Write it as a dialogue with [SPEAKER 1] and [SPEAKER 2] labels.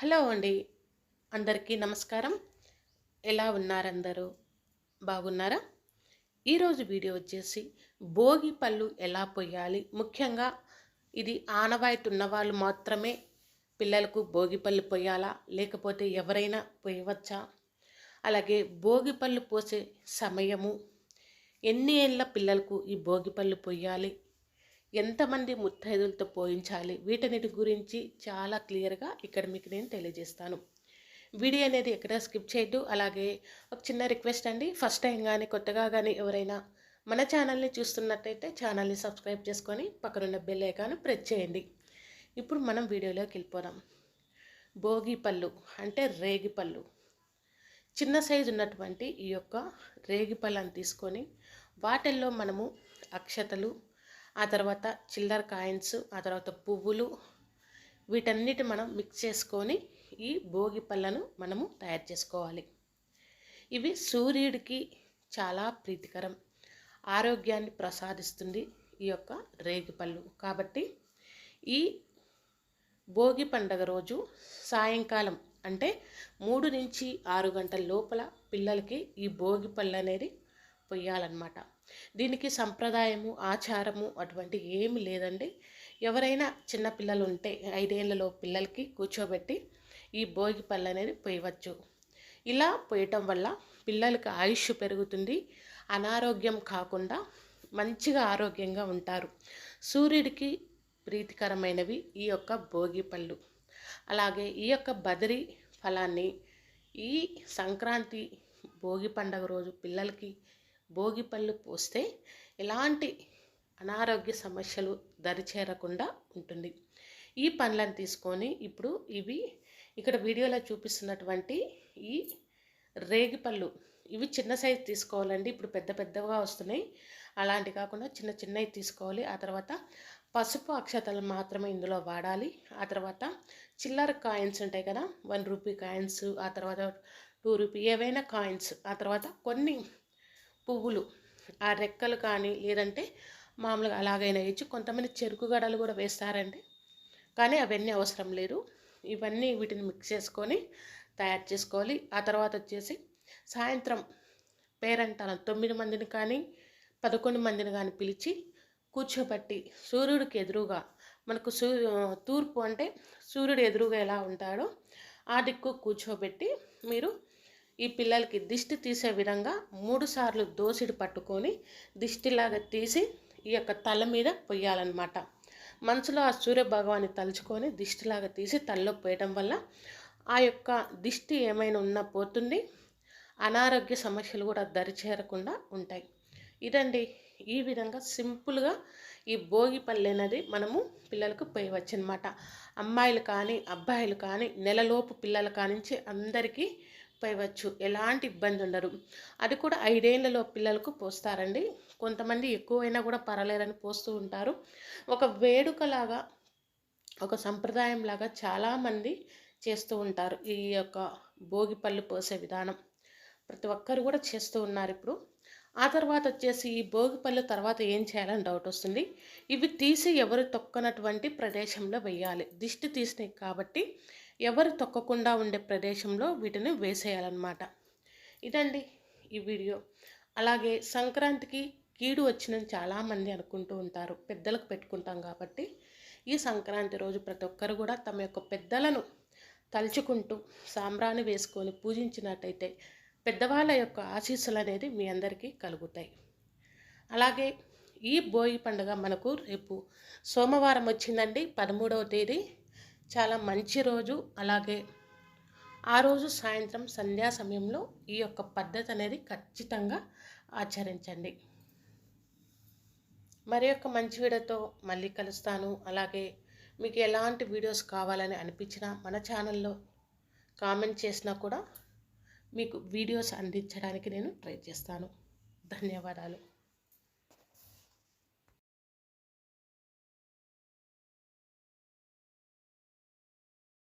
[SPEAKER 1] Hello అండి. అందరికీ నమస్కారం. ఎలా ఉన్నారందరూ? బాగున్నారా? ఈరోజు వీడియో వచ్చేసి భోగి పళ్ళు ఎలా పొయ్యాలి ముఖ్యంగా ఇది ఆనవాయితీ ఉన్న వాళ్ళు మాత్రమే పిల్లలకు భోగి పళ్ళు పొయ్యాలా లేకపోతే ఎవరైనా పొయ్యవచ్చా అలాగే భోగి పళ్ళు పోసే సమయము ఎన్ని ఏళ్ళ పిల్లలకు ఈ భోగి పళ్ళు పొయ్యాలి ఎంతమంది ముత్తైదులతో పోయించాలి? వీటన్నిటి గురించి చాలా క్లియర్గా ఇక్కడ మీకు నేను తెలియజేస్తాను. వీడియో అనేది ఎక్కడ స్కిప్ చేయొద్దు. అలాగే ఒక చిన్న రిక్వెస్ట్ అండి. ఫస్ట్ టైం కానీ కొత్తగా కానీ ఎవరైనా మన ఛానల్ని చూస్తున్నట్టయితే ఛానల్ని సబ్స్క్రైబ్ చేసుకొని పక్కనున్న బెల్ ఐకాన్ ప్రెస్ చేయండి. ఇప్పుడు మనం వీడియోలోకి వెళ్ళిపోదాం. భోగి పళ్ళు అంటే రేగి పళ్ళు. చిన్న సైజు ఉన్నటువంటి ఈ యొక్క రేగి పళ్ళని తీసుకొని వాటిల్లో మనము అక్షతలు ఆ తర్వాత చిల్లర కాయిన్స్ ఆ తర్వాత పువ్వులు వీటన్నిటి మనం మిక్స్ చేసుకొని ఈ భోగి పళ్ళను మనము తయారు చేసుకోవాలి. ఇవి సూర్యుడికి చాలా ప్రీతికరం ఆరోగ్యాన్ని ప్రసాదిస్తుంది ఈ యొక్క రేగిపళ్ళు కాబట్టి ఈ భోగి పండగ రోజు సాయంకాలం అంటే మూడు నుంచి ఆరు గంటల లోపల పిల్లలకి ఈ భోగి పళ్ళు అనేది పొయ్యాలన్నమాట. దీనికి సంప్రదాయము ఆచారము అటువంటి ఏమి లేదండి. ఎవరైనా చిన్న పిల్లలు ఉంటే ఐదేళ్ళలో పిల్లలకి కూర్చోబెట్టి ఈ భోగి పళ్ళు అనేది పోయవచ్చు ఇలా పోయటం వల్ల పిల్లలకు ఆయుష్ పెరుగుతుంది. అనారోగ్యం కాకుండా మంచిగా ఆరోగ్యంగా ఉంటారు. సూర్యుడికి ప్రీతికరమైనవి ఈ యొక్క భోగి పళ్ళు. అలాగే ఈ యొక్క బదిరి ఫలాన్ని ఈ సంక్రాంతి భోగి పండగ రోజు పిల్లలకి భోగి పళ్ళు పోస్తే ఎలాంటి అనారోగ్య సమస్యలు దరిచేరకుండా ఉంటుంది. ఈ పండ్లను తీసుకొని ఇప్పుడు ఇవి ఇక్కడ వీడియోలో చూపిస్తున్నటువంటి ఈ రేగిపళ్ళు ఇవి చిన్న సైజు తీసుకోవాలండి. ఇప్పుడు పెద్ద పెద్దగా వస్తున్నాయి. అలాంటి కాకుండా చిన్న చిన్నవి తీసుకోవాలి. ఆ తర్వాత పసుపు అక్షతలు మాత్రమే ఇందులో వాడాలి. ఆ తర్వాత చిల్లర కాయిన్స్ ఉంటాయి కదా వన్ రూపీ కాయిన్స్ ఆ తర్వాత టూ రూపీ ఏవైనా కాయిన్స్ ఆ తర్వాత కొన్ని పువ్వులు ఆ రెక్కలు కానీ లేదంటే మామూలుగా అలాగైనా వేయచ్చు. కొంతమంది చెరుకు గడలు కూడా వేస్తారండి. కానీ అవన్నీ అవసరం లేదు. ఇవన్నీ వీటిని మిక్స్ చేసుకొని తయారు చేసుకోవాలి. ఆ తర్వాత వచ్చేసి సాయంత్రం పేరంటాను. తొమ్మిది మందిని కానీ పదకొండు మందిని కానీ పిలిచి కూర్చోబెట్టి సూర్యుడికి ఎదురుగా మనకు సూ తూర్పు అంటే సూర్యుడు ఎదురుగా ఎలా ఉంటాడో ఆ దిక్కు కూర్చోబెట్టి మీరు ఈ పిల్లలకి దిష్టి తీసే విధంగా మూడుసార్లు దోసిడి పట్టుకొని దిష్టిలాగా తీసి ఈ యొక్క తల మీద పొయ్యాలన్నమాట. మనసులో ఆ సూర్యభగవాన్ని తలుచుకొని దిష్టిలాగా తీసి తలలో పోయడం వల్ల ఆ యొక్క దిష్టి ఏమైనా ఉన్నా పోతుంది. అనారోగ్య సమస్యలు కూడా దరిచేరకుండా ఉంటాయి. ఇదండి. ఈ విధంగా సింపుల్గా ఈ భోగి పల్లె అనేది మనము పిల్లలకు పోయవచ్చు అనమాట అమ్మాయిలు కానీ అబ్బాయిలు కానీ నెలలోపు పిల్లల కానించి అందరికీ పోయవచ్చు ఎలాంటి ఇబ్బంది ఉండరు అది కూడా ఐదేళ్ళలో పిల్లలకు పోస్తారండి. కొంతమంది ఎక్కువైనా కూడా పర్వాలేదని పోస్తూ ఉంటారు. ఒక వేడుకలాగా ఒక సంప్రదాయం లాగా చాలామంది చేస్తూ ఉంటారు. ఈ యొక్క భోగి పళ్ళు పోసే విధానం. ప్రతి ఒక్కరు కూడా చేస్తూ ఉన్నారు ఇప్పుడు. ఆ తర్వాత వచ్చేసి ఈ భోగి పళ్ళు తర్వాత ఏం చేయాలని డౌట్ వస్తుంది? ఇవి తీసి ఎవరు తొక్కనటువంటి ప్రదేశంలో వేయాలి. దిష్టి తీసినాయి కాబట్టి ఎవరు తొక్కకుండా ఉండే ప్రదేశంలో వీటిని వేసేయాలన్నమాట. ఇదండి ఈ వీడియో. అలాగే సంక్రాంతికి కీడు వచ్చిందని చాలామంది అనుకుంటూ ఉంటారు. పెద్దలకు పెట్టుకుంటాం కాబట్టి ఈ సంక్రాంతి రోజు ప్రతి ఒక్కరు కూడా తమ యొక్క పెద్దలను తలుచుకుంటూ సాంబ్రాన్ని వేసుకొని పూజించినట్టయితే పెద్దవాళ్ళ యొక్క ఆశీస్సులు అనేది మీ అందరికీ కలుగుతాయి. అలాగే ఈ భోగి పండుగ మనకు రేపు సోమవారం వచ్చిందండి పదమూడవ తేదీ. చాలా మంచి రోజు. అలాగే ఆ రోజు సాయంత్రం సంధ్యా సమయంలో ఈ యొక్క పద్ధతి అనేది ఖచ్చితంగా ఆచరించండి. మరి యొక్క మంచి వీడియోతో మళ్ళీ కలుస్తాను. అలాగే మీకు ఎలాంటి వీడియోస్ కావాలని అనిపించినా మన ఛానల్లో కామెంట్ చేసినా కూడా మీకు వీడియోస్ అందించడానికి నేను ట్రై చేస్తాను. ధన్యవాదాలు.